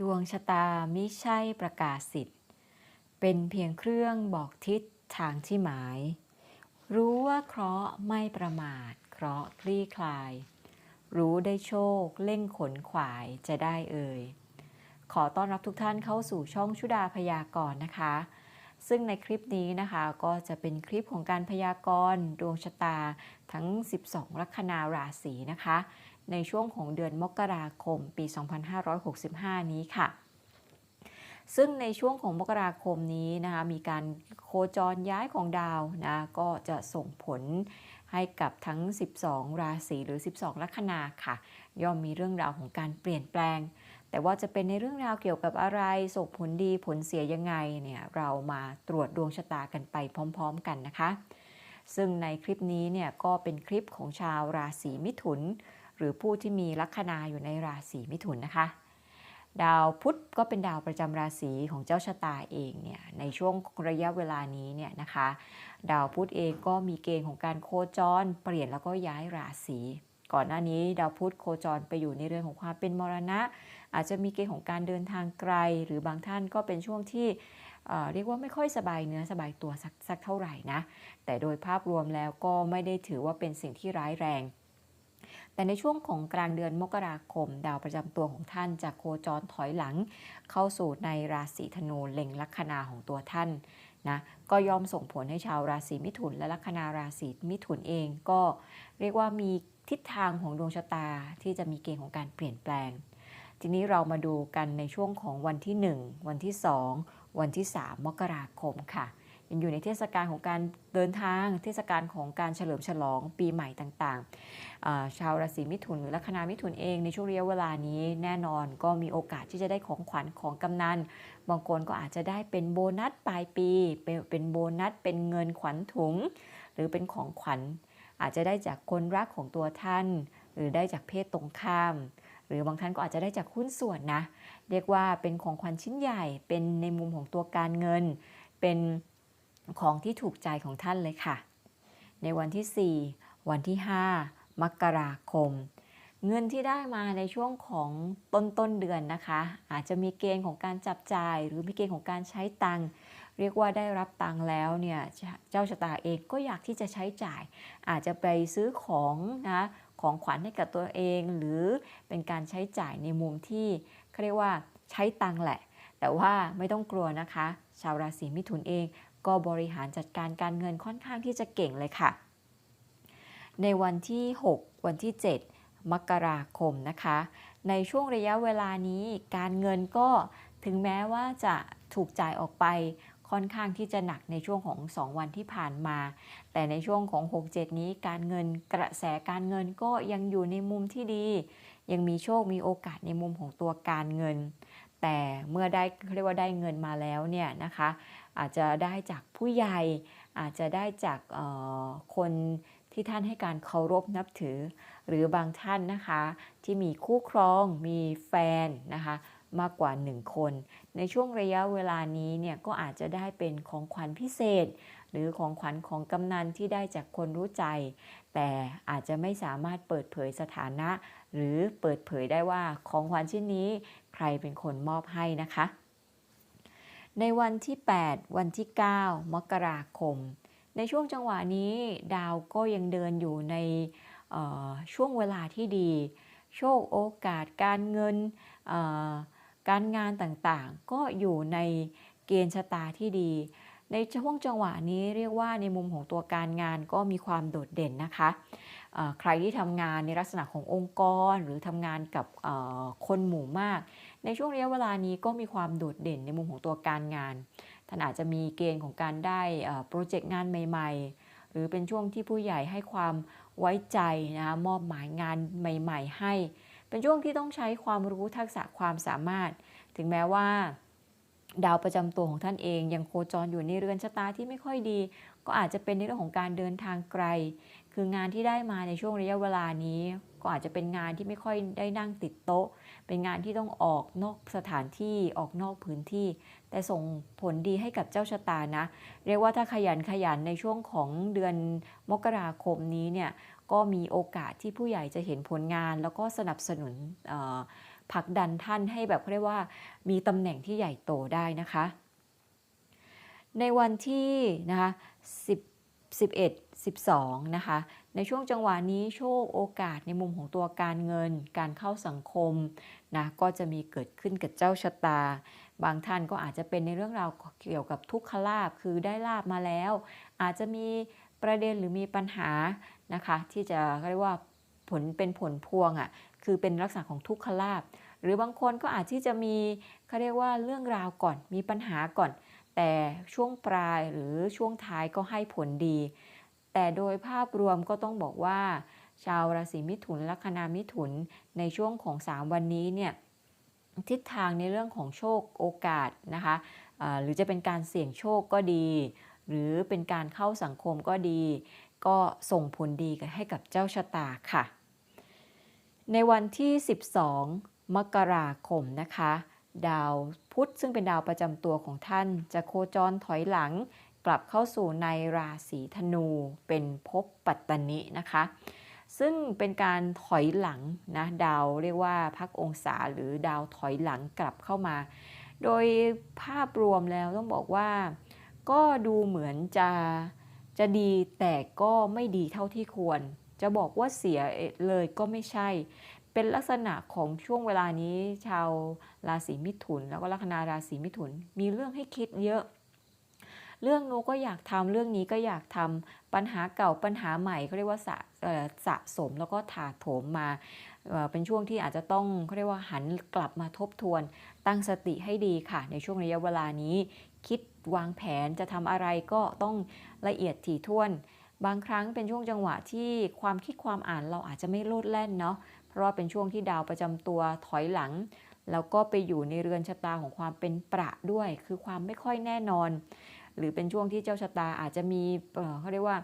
ดวงชะตามิใช่ประกาศสิทธิ์ เป็นเพียงเครื่องบอกทิศทางที่หมาย รู้ว่าเคราะห์ไม่ประมาท เคราะห์คลี่คลาย รู้ได้โชคเล่งขนขวายจะได้เอ่ย ขอต้อนรับทุกท่านเข้าสู่ช่องชุดาพยากรณ์นะคะ ซึ่งในคลิปนี้นะคะก็จะเป็นคลิปของการพยากรณ์ดวงชะตาทั้ง 12 ลัคนาราศีนะคะ ในช่วงของเดือนมกราคมปี 2565 นี้ค่ะ ซึ่งในช่วงของมกราคมนี้นะคะมีการโคจรย้ายของดาวนะก็จะส่งผลให้กับทั้ง 12 ราศีหรือ 12 ลัคนาค่ะ ย่อมมีเรื่องราวของการเปลี่ยนแปลง แต่ว่าจะเป็นในเรื่องราวเกี่ยวกับอะไร ส่งผลดีผลเสียยังไงเนี่ยเรามาตรวจดวงชะตากันไปพร้อม ๆ กันนะคะ ซึ่งในคลิปนี้เนี่ยก็เป็นคลิปของชาวราศีมิถุน หรือผู้ที่มีลัคนาอยู่ในราศีมิถุนนะคะ ดาวพุธก็เป็นดาวประจำราศีของเจ้าชะตาเองเนี่ยในช่วงระยะเวลานี้เนี่ยนะคะ ดาวพุธเองก็มีเกณฑ์ของการโคจร เปลี่ยนแล้วก็ย้ายราศีก่อนหน้านี้ดาวพุธโคจรไปอยู่ในเรื่องของความเป็นมรณะ อาจจะมีเกณฑ์ของการเดินทางไกล หรือบางท่านก็เป็นช่วงที่เรียกว่าไม่ค่อยสบายเนื้อสบายตัวสักสักเท่าไหร่นะ แต่โดยภาพรวมแล้วก็ไม่ได้ถือว่าเป็นสิ่งที่ร้ายแรง แต่ในช่วงของกลางเดือนมกราคม ดาวประจำตัวของท่านจะโคจรถอยหลัง เข้าสู่ในราศีธนูเล็งลัคนาของตัวท่านนะก็ย่อมส่งผลให้ชาวราศีมิถุน และลัคนาราศีมิถุนเองก็เรียกว่ามีทิศทางของดวงชะตาที่จะมีเกณฑ์ของการเปลี่ยนแปลง ทีนี้เรามาดูกันในช่วงของวันที่ 1 วันที่ 2 วันที่ 3 มกราคมค่ะ ยังอยู่ในเทศกาลของการเดินทาง เทศกาลของการเฉลิมฉลองปีใหม่ต่างๆ ชาวราศีมิถุนหรือลัคนามิถุนเองในช่วงระยะเวลานี้แน่นอนก็มีโอกาสที่จะได้ของขวัญของกำนัน บางคนก็อาจจะได้เป็นโบนัสปลายปี เป็นโบนัส เป็นเงินขวัญถุง หรือเป็นของขวัญ อาจจะได้จากคนรักของตัวท่าน หรือได้จากเพศตรงข้ามหรือบางท่านก็อาจจะได้จากหุ้นส่วนนะ เรียกว่าเป็นของขวัญชิ้นใหญ่ เป็นในมุมของตัวการเงิน เป็น ของที่ถูกใจของท่านเลยค่ะ ในวันที่ 4 วันที่ 5 มกราคม เงินที่ได้มาในช่วงของต้นต้นเดือนนะคะ อาจจะมีเกณฑ์ของการจับจ่าย หรือมีเกณฑ์ของการใช้ตังค์เรียกว่าได้รับตังค์แล้วเนี่ยเจ้าชะตาเองก็อยากที่จะใช้จ่าย อาจจะไปซื้อของนะของขวัญให้กับตัวเอง หรือเป็นการใช้จ่ายในมุมที่เขาเรียกว่าใช้ตังค์แหละ แต่ว่าไม่ต้องกลัวนะคะ ชาวราศีมิถุนเอง ก็บริหารจัดการการเงินค่อนข้างที่จะเก่งเลยค่ะ ในวันที่ 6 วันที่ 7 มกราคมนะคะ ในช่วงระยะเวลานี้การเงินก็ถึงแม้ว่าจะถูกจ่ายออกไปค่อนข้างที่จะหนักในช่วงของ 2 วันที่ผ่านมา แต่ในช่วงของ 6-7 นี้การเงินกระแสการเงินก็ยังอยู่ในมุมที่ดี ยังมีโชคมีโอกาสในมุมของตัวการเงิน แต่เมื่อได้เรียกว่าได้เงินมาแล้วเนี่ยนะคะอาจจะได้จากผู้ใหญ่อาจจะได้จากคนที่ท่านให้การเคารพนับถือ หรือบางท่านนะคะที่มีคู่ครองมีแฟนนะคะมากกว่า 1 คน ในช่วงระยะเวลานี้เนี่ยก็อาจจะได้เป็นของขวัญพิเศษ หรือของขวัญของกำนันที่ได้จากคนรู้ใจ แต่อาจจะไม่สามารถเปิดเผยสถานะ หรือเปิดเผยได้ว่าของขวัญชิ้นนี้ใครเป็นคนมอบให้นะคะ ในวันที่ 8 วันที่ 9 มกราคม ในช่วงจังหวะนี้ดาวก็ยังเดินอยู่ในช่วงเวลาที่ดี โชคโอกาสการเงินการงานต่างๆ ก็อยู่ในเกณฑ์ชะตาที่ดี ในช่วงจังหวะนี้เรียกว่าในมุมของตัวการงานก็มีความโดดเด่นนะคะ ใครที่ทำงานในลักษณะขององค์กร หรือทำงานกับคนหมู่มาก ในช่วงระยะเวลานี้ก็มีความโดดเด่นในมุมของตัวการงาน ท่านอาจจะมีเกณฑ์ของการได้โปรเจกต์งานใหม่ ๆ หรือเป็นช่วงที่ผู้ใหญ่ให้ความไว้ใจนะมอบหมายงานใหม่ ๆ ให้ เป็นช่วงที่ต้องใช้ความรู้ทักษะความสามารถ ถึงแม้ว่าดาวประจำตัวของท่านเองยังโคจรอยู่ในเรือนชะตาที่ไม่ค่อยดี ก็อาจจะเป็นในเรื่องของการเดินทางไกล คืองานที่ได้มาในช่วงระยะเวลานี้ ก็อาจจะเป็นงานที่ไม่ค่อยได้นั่งติดโต๊ะ เป็นงานที่ต้องออกนอกสถานที่ออกนอกพื้นที่ แต่ส่งผลดีให้กับเจ้าชะตานะ เรียกว่าถ้าขยันขยันในช่วงของเดือนมกราคมนี้เนี่ยก็มีโอกาสที่ผู้ใหญ่จะเห็นผลงาน แล้วก็สนับสนุนผลักดันท่านให้แบบเขาเรียกว่า มีตำแหน่งที่ใหญ่โตได้นะคะ ในวันที่นะคะ10 11 12 นะคะ ในช่วงจังหวะนี้โชคโอกาสในมุมของตัวการเงิน การเข้าสังคมนะก็จะมีเกิดขึ้นกับเจ้าชะตา บางท่านก็อาจจะเป็นในเรื่องราวเกี่ยวกับทุกขลาบคือได้ลาบมาแล้ว อาจจะมีประเด็นหรือมีปัญหานะคะ ที่จะเรียกว่าผลเป็นผลพวงอะ่ะคือเป็นลักษณะของทุกขลาบหรือบางคนก็อาจที่จะมีเขาเรียกว่าเรื่องราวก่อนมีปัญหาก่อน แต่ช่วงปลายหรือช่วงท้ายก็ให้ผลดี แต่โดยภาพรวมก็ต้องบอกว่า ชาวราศีมิถุนลัคนามิถุนในช่วงของ 3 วันนี้เนี่ยทิศทางในเรื่องของโชคโอกาสนะคะะหรือจะเป็นการเสี่ยงโชคก็ดี หรือเป็นการเข้าสังคมก็ดี ก็ส่งผลดีให้กับเจ้าชะตาค่ะ ในวันที่ 12 มกราคมนะคะ ดาวพุธซึ่งเป็นดาวประจำตัวของท่าน จะโคจรถอยหลัง กลับเข้าสู่ในราศีธนูเป็นภพปัตตนินะคะ ซึ่งเป็นการถอยหลังนะดาวเรียกว่าพักองศาหรือดาวถอยหลังกลับเข้ามา โดยภาพรวมแล้วต้องบอกว่า ก็ดูเหมือนจะจะดีแต่ก็ไม่ดีเท่าที่ควร จะบอกว่าเสียเลยก็ไม่ใช่ เป็นลักษณะของช่วงเวลานี้ ชาวราศีมิถุน แล้วก็ลัคนาราศีมิถุน มีเรื่องให้คิดเยอะ เรื่องนู้ก็อยากทำเรื่องนี้ก็อยากทำปัญหาเก่าปัญหาใหม่เขาเรียกว่าสะสะสมแล้วก็ถาโถมมาเป็นช่วงที่อาจจะต้องเขาเรียกว่าหันกลับมาทบทวน ตั้งสติให้ดีค่ะ ในช่วงระยะเวลานี้ คิดวางแผนจะทำอะไรก็ต้องละเอียดถี่ถ้วน บางครั้งเป็นช่วงจังหวะที่ความคิดความอ่านเราอาจจะไม่โลดแล่นเนาะ ราะเป็นช่วงที่ดาวประจำตัวถอยหลัง แล้วก็ไปอยู่ในเรือนชะตาของความเป็นประด้วย คือความไม่ค่อยแน่นอน หรือเป็นช่วงที่เจ้าชะตาอาจจะมีเขาเรียกว่า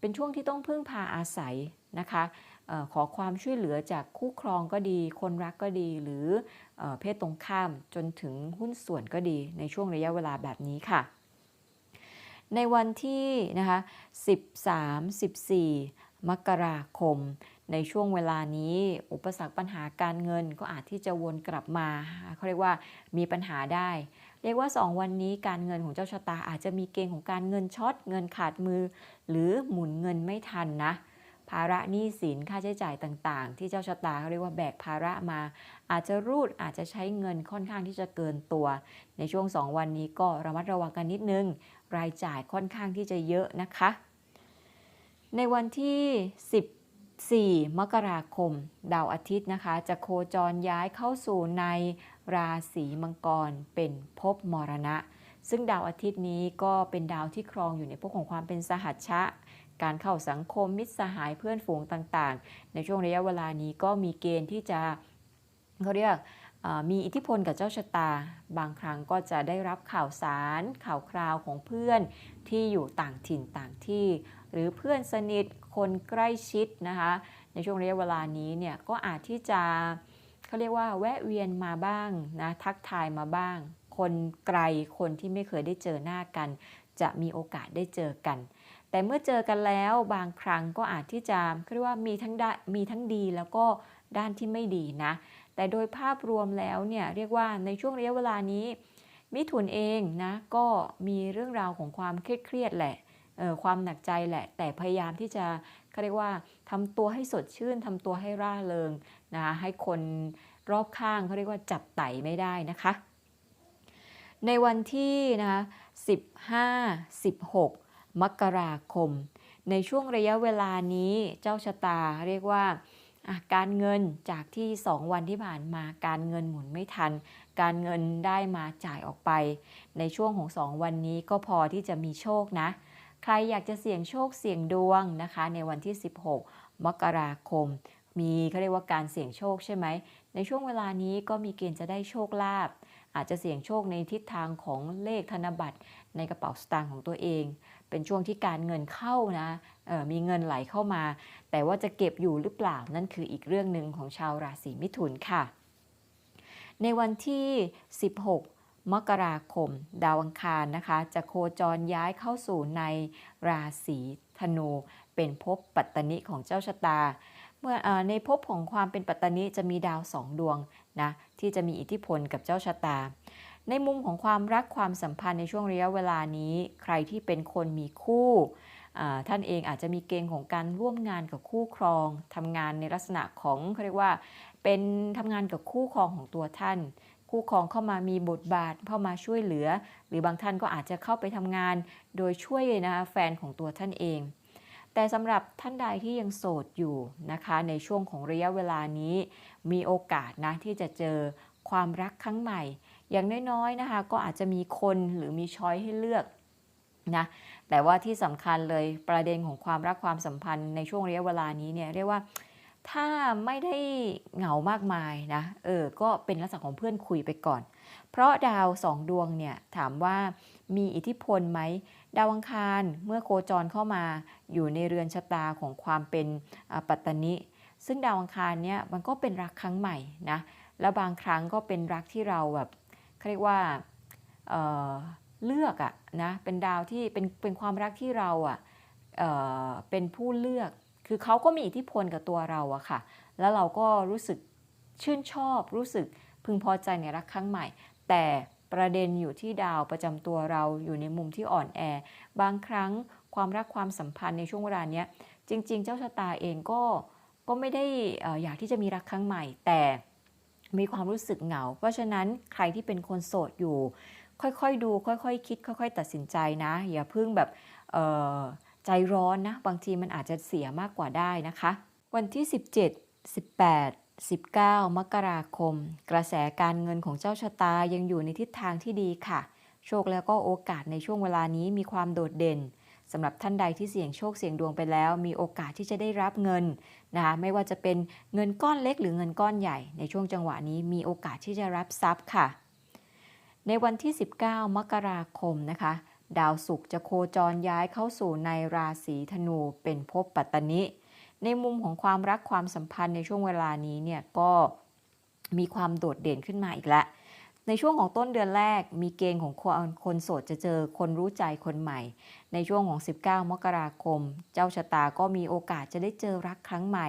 เป็นช่วงที่ต้องพึ่งพาอาศัยนะคะออขอความช่วยเหลือจากคู่ครองก็ดี คนรักก็ดี หรือเอเพศตรงข้ามจนถึงหุ้นส่วนก็ดีในช่วงระยะเวลาแบบนี้ค่ะ ในวันที่นะคะ13 14 มกราคม ในช่วงเวลานี้ อุปสรรคปัญหาการเงินก็อาจที่จะวนกลับมาเขาเรียกว่ามีปัญหาได้ เรียกว่า 2 วันนี้การเงินของเจ้าชะตาอาจจะมีเกณฑ์ของการเงินช็อตเงินขาดมือ หรือหมุนเงินไม่ทันนะภาระหนี้สินค่าใช้จ่ายต่างๆ ที่เจ้าชะตาเขาเรียกว่าแบกภาระมา อาจจะรูดอาจจะใช้เงินค่อนข้างที่จะเกินตัว ในช่วง 2 วันนี้ก็ระมัดระวังกันนิดนึง รายจ่ายค่อนข้างที่จะเยอะนะคะ ในวันที่ 10 4 มกราคม ดาวอาทิตย์นะคะ จะโคจรย้ายเข้าสู่ในราศีมังกรเป็นภพมรณะ ซึ่งดาวอาทิตย์นี้ก็เป็นดาวที่ครองอยู่ในภพของความเป็นสหัชชะ การเข้าสังคมมิตรสหายเพื่อนฝูงต่างๆ ในช่วงระยะเวลานี้ก็มีเกณฑ์ที่จะเขาเรียกมีอิทธิพลกับเจ้าชะตา บางครั้งก็จะได้รับข่าวสารข่าวคราวของเพื่อนที่อยู่ต่างถิ่นต่างที่ หรือเพื่อนสนิทคนใกล้ชิดนะคะในช่วงระยะเวลานี้เนี่ยก็อาจที่จะเขาเรียกว่าแวะเวียนมาบ้างนะทักทายมาบ้าง คนไกลคนที่ไม่เคยได้เจอหน้ากัน จะมีโอกาสได้เจอกัน แต่เมื่อเจอกันแล้วบางครั้งก็อาจที่จะเรียกว่ามีทั้งได้มีทั้งดีแล้วก็ด้านที่ไม่ดีนะแต่โดยภาพรวมแล้วเนี่ยเรียกว่าในช่วงระยะเวลานี้มิถุนเองนะก็มีเรื่องราวของความเครียดเครียดแหละ ความหนักใจแหละ แต่พยายามที่จะเขาเรียกว่าทำตัวให้สดชื่นทำตัวให้ร่าเริงนะคะให้คนรอบข้างเขาเรียกว่าจับไต่ไม่ได้นะคะ ในวันที่นะคะ15 16 มกราคม ในช่วงระยะเวลานี้เจ้าชะตาเรียกว่าการเงินจากที่ 2 วันที่ผ่านมาการเงินหมุนไม่ทัน การเงินได้มาจ่ายออกไป ในช่วงของ 2 วันนี้ก็พอที่จะมีโชคนะ ใครอยากจะเสี่ยงโชคเสี่ยงดวงนะคะ ในวันที่ 16 มกราคม มีเขาเรียกว่าการเสี่ยงโชคใช่ไหม ในช่วงเวลานี้ก็มีเกณฑ์จะได้โชคลาภอาจจะเสี่ยงโชคในทิศทางของเลขธนบัตรในกระเป๋าสตางค์ของตัวเอง เป็นช่วงที่การเงินเข้านะมีเงินไหลเข้ามา แต่ว่าจะเก็บอยู่หรือเปล่านั่นคืออีกเรื่องหนึ่งของชาวราศีมิถุนค่ะ ในวันที่ 16 มกราคม ดาวอังคารนะคะ จะโคจรย้ายเข้าสู่ในราศีธนู เป็นภพปัตตนิของเจ้าชะตา เมื่ออในภพของความเป็นปัตตานิจะมีดาวสองดวงนะที่จะมีอิทธิพลกับเจ้าชะตา ในมุมของความรักความสัมพันธ์ในช่วงระยะเวลานี้ ใครที่เป็นคนมีคู่ท่านเองอาจจะมีเกณฑ์ของการร่วมงานกับคู่ครองทำงานในลักษณะของเขาเรียกว่า เป็นทำงานกับคู่ครองของตัวท่าน คู่ครองเข้ามามีบทบาทเข้ามาช่วยเหลือ หรือบางท่านก็อาจจะเข้าไปทำงาน โดยช่วยนะคะแฟนของตัวท่านเอง แต่สำหรับท่านใดที่ยังโสดอยู่นะคะ ในช่วงของระยะเวลานี้ มีโอกาสนะที่จะเจอความรักครั้งใหม่ อย่างน้อยๆนะคะ ก็อาจจะมีคนหรือมีช้อยให้เลือกนะแต่ว่าที่สำคัญเลยประเด็นของความรักความสัมพันธ์ในช่วงระยะเวลานี้เนี่ยเรียกว่า ถ้าไม่ได้เหงามากมายนะเออก็เป็นลักษณะของเพื่อนคุยไปก่อน เพราะดาวสองดวงเนี่ยถามว่ามีอิทธิพลไหมดาวอังคารเมื่อโคจรเข้ามาอยู่ในเรือนชะตาของความเป็นปัตตนิ ซึ่งดาวอังคารเนี่ยมันก็เป็นรักครั้งใหม่นะแล้วบางครั้งก็เป็นรักที่เราแบบเขาเรียกว่าเเลือกอะนะเป็นดาวที่เป็นเป็นความรักที่เราอะเอเป็นผู้เลือก คือเขาก็มีอิทธิพลกับตัวเราอะค่ะ แล้วเราก็รู้สึกชื่นชอบ รู้สึกพึงพอใจในรักครั้งใหม่ แต่ประเด็นอยู่ที่ดาวประจำตัวเราอยู่ในมุมที่อ่อนแอ บางครั้งความรักความสัมพันธ์ในช่วงเวลาเนี้ยจริง ๆ เจ้าชะตาเองก็ก็ไม่ได้อ่ออยากที่จะมีรักครั้งใหม่ แต่มีความรู้สึกเหงา เพราะฉะนั้นใครที่เป็นคนโสดอยู่ ค่อยๆดู ค่อยๆคิด ค่อย ๆ ตัดสินใจนะ อย่าเพิ่งแบบเใจร้อนนะ บางทีมันอาจจะเสียมากกว่าได้นะคะ วันที่ 17 18 19 มกราคม กระแสการเงินของเจ้าชะตายังอยู่ในทิศทางที่ดีค่ะ โชคแล้วก็โอกาสในช่วงเวลานี้มีความโดดเด่นสำหรับท่านใดที่เสี่ยงโชคเสี่ยงดวงไปแล้ว มีโอกาสที่จะได้รับเงินนะคะไม่ว่าจะเป็นเงินก้อนเล็กหรือเงินก้อนใหญ่ ในช่วงจังหวะนี้มีโอกาสที่จะรับทรัพย์ค่ะ ในวันที่ 19 มกราคมนะคะ ดาวศุกร์จะโคจรย้ายเข้าสู่ในราศีธนูเป็นภพปัตตนิ ในมุมของความรักความสัมพันธ์ในช่วงเวลานี้เนี่ยก็มีความโดดเด่นขึ้นมาอีกแล้วในช่วงของต้นเดือนแรกมีเกณฑ์ของคนคนโสดจะเจอคนรู้ใจคนใหม่ ในช่วงของ 19 มกราคม เจ้าชะตาก็มีโอกาสจะได้เจอรักครั้งใหม่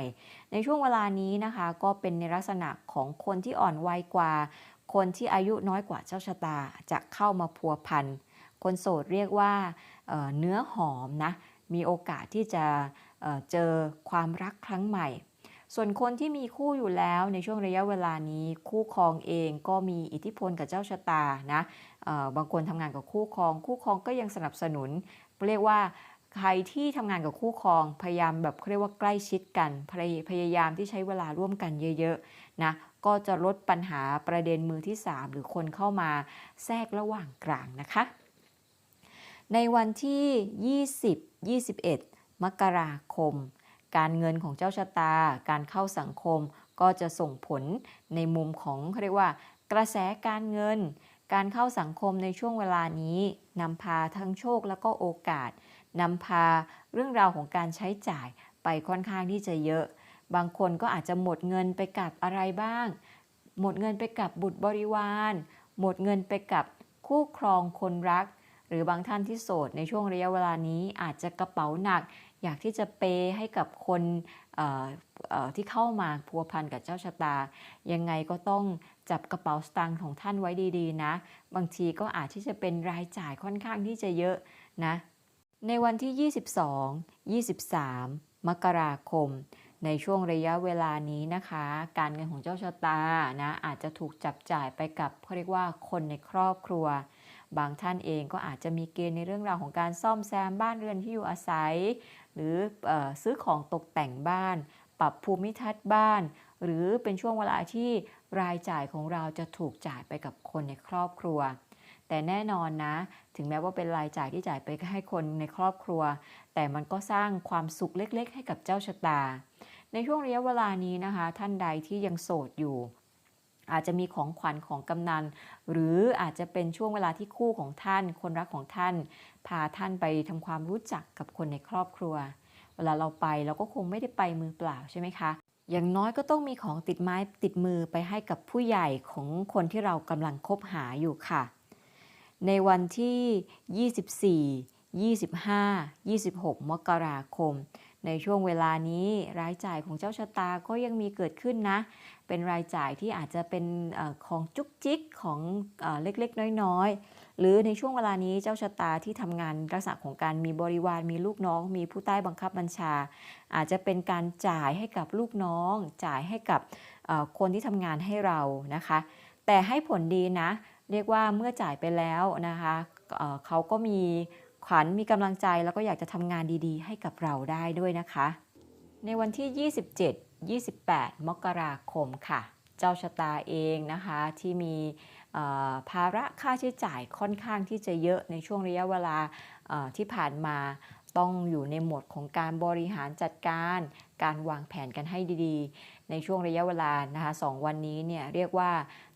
ในช่วงเวลานี้นะคะก็เป็นในลักษณะของคนที่อ่อนวัยกว่า คนที่อายุน้อยกว่าเจ้าชะตาจะเข้ามาพัวพัน คนโสดเรียกว่าเเนื้อหอมนะมีโอกาสที่จะเเจอความรักครั้งใหม่ ส่วนคนที่มีคู่อยู่แล้วในช่วงระยะเวลานี้คู่ครองเองก็มีอิทธิพลกับเจ้าชะตานะบางคนทำงานกับคู่ครอง คู่ครองก็ยังสนับสนุน เรียกว่าใครที่ทำงานกับคู่ครองพยายามแบบเขาเรียกว่าใกล้ชิดกันพยพยายามที่ใช้เวลาร่วมกันเยอะๆนะก็จะลดปัญหาประเด็นมือที่ 3 หรือคนเข้ามาแทรกระหว่างกลางนะคะ ในวันที่ 20 21 มกราคม การเงินของเจ้าชะตา การเข้าสังคมก็จะส่งผลในมุมของเขาเรียกว่ากระแสการเงิน การเข้าสังคมในช่วงเวลานี้นำพาทั้งโชคแล้วก็โอกาสนำพาเรื่องราวของการใช้จ่ายไปค่อนข้างที่จะเยอะ บางคนก็อาจจะหมดเงินไปกับอะไรบ้าง หมดเงินไปกับบุตรบริวาร หมดเงินไปกับคู่ครองคนรัก หรือบางท่านที่โสดในช่วงระยะเวลานี้อาจจะกระเป๋าหนัก อยากที่จะเปย์ให้กับคนที่เข้ามาพัวพันกับเจ้าชะตา ยังไงก็ต้องจับกระเป๋าสตางค์ของท่านไว้ดีๆ นะ บางทีก็อาจที่จะเป็นรายจ่ายค่อนข้างที่จะเยอะนะ ในวันที่ 22 23 มกราคม ในช่วงระยะเวลานี้นะคะ การเงินของเจ้าชะตานะอาจจะถูกจับจ่ายไปกับเขาเรียกว่าคนในครอบครัว บางท่านเองก็อาจจะมีเกณฑ์ในเรื่องราวของการซ่อมแซมบ้านเรือนที่อยู่อาศัย หรืออซื้อของตกแต่งบ้าน ปรับภูมิทัศน์บ้าน หรือเป็นช่วงเวลาที่รายจ่ายของเราจะถูกจ่ายไปกับคนในครอบครัว แต่แน่นอนนะ ถึงแม้ว่าเป็นรายจ่ายที่จ่ายไปให้คนในครอบครัว แต่มันก็สร้างความสุขเล็ก ๆ ให้กับเจ้าชะตา ในช่วงระยะเวลานี้นะคะ ท่านใดที่ยังโสดอยู่ อาจจะมีของขวัญของกำนัน หรืออาจจะเป็นช่วงเวลาที่คู่ของท่าน คนรักของท่าน พาท่านไปทำความรู้จักกับคนในครอบครัว เวลาเราไปเราก็คงไม่ได้ไปมือเปล่าใช่ไหมคะ อย่างน้อยก็ต้องมีของติดไม้ติดมือไปให้กับผู้ใหญ่ของคนที่เรากำลังคบหาอยู่ค่ะ ในวันที่ 24 25 26 มกราคม ในช่วงเวลานี้รายจ่ายของเจ้าชะตาก็ยังมีเกิดขึ้นนะ เป็นรายจ่ายที่อาจจะเป็นของจุกจิกของเออเล็กๆ น้อยๆ หรือในช่วงเวลานี้เจ้าชะตาที่ทำงานลักษณะของการมีบริวารมีลูกน้อง มีผู้ใต้บังคับบัญชา อาจจะเป็นการจ่ายให้กับลูกน้อง จ่ายให้กับคนที่ทำงานให้เรานะคะ แต่ให้ผลดีนะ เรียกว่าเมื่อจ่ายไปแล้วนะคะเขาก็มี วัญมีกำลังใจแล้วก็อยากจะทำงานดีๆ ให้กับเราได้ด้วยนะคะ ในวันที่ 27 28 มกราคมค่ะ เจ้าชะตาเองนะคะที่มีภาระค่าใช้จ่ายค่อนข้างที่จะเยอะในช่วงระยะเวลาที่ผ่านมาต้องอยู่ในโหมดของการบริหารจัดการ การวางแผนกันให้ดีๆ ในช่วงระยะเวลานะคะสองวันนี้เนี่ยเรียกว่า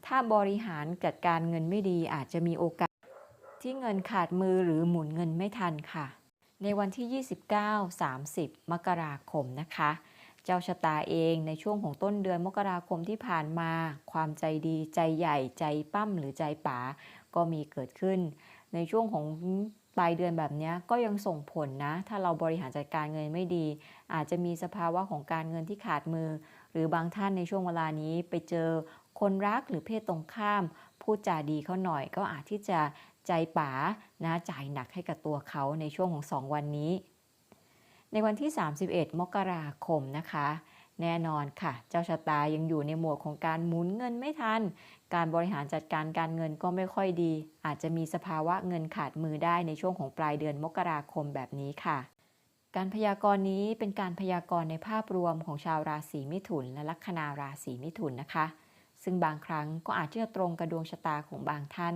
ถ้าบริหารจัดการเงินไม่ดีอาจจะมีโอกาส ที่เงินขาดมือหรือหมุนเงินไม่ทันค่ะ ในวันที่ 29-30 มกราคมนะคะ เจ้าชะตาเองในช่วงของต้นเดือนมกราคมที่ผ่านมา ความใจดีใจใหญ่ใจปั้มหรือใจป๋าก็มีเกิดขึ้น ในช่วงของปลายเดือนแบบนี้ก็ยังส่งผลนะ ถ้าเราบริหารจัดการเงินไม่ดี อาจจะมีสภาวะของการเงินที่ขาดมือ หรือบางท่านในช่วงเวลานี้ไปเจอคนรักหรือเพศตรงข้าม พูดจาดีเขาหน่อยก็อาจที่จะ ใจป๋านะจ่ายหนักให้กับตัวเขาในช่วงของ 2 วันนี้ ในวันที่ 31 มกราคมนะคะแน่นอนค่ะ เจ้าชะตายังอยู่ในหมวดของการหมุนเงินไม่ทัน การบริหารจัดการการเงินก็ไม่ค่อยดี อาจจะมีสภาวะเงินขาดมือได้ในช่วงของปลายเดือนมกราคมแบบนี้ค่ะ การพยากรณ์นี้เป็นการพยากรณ์ในภาพรวมของชาวราศีมิถุน และลัคนาราศีมิถุนนะคะ ซึ่งบางครั้งก็อาจจะตรงกับดวงชะตาของบางท่าน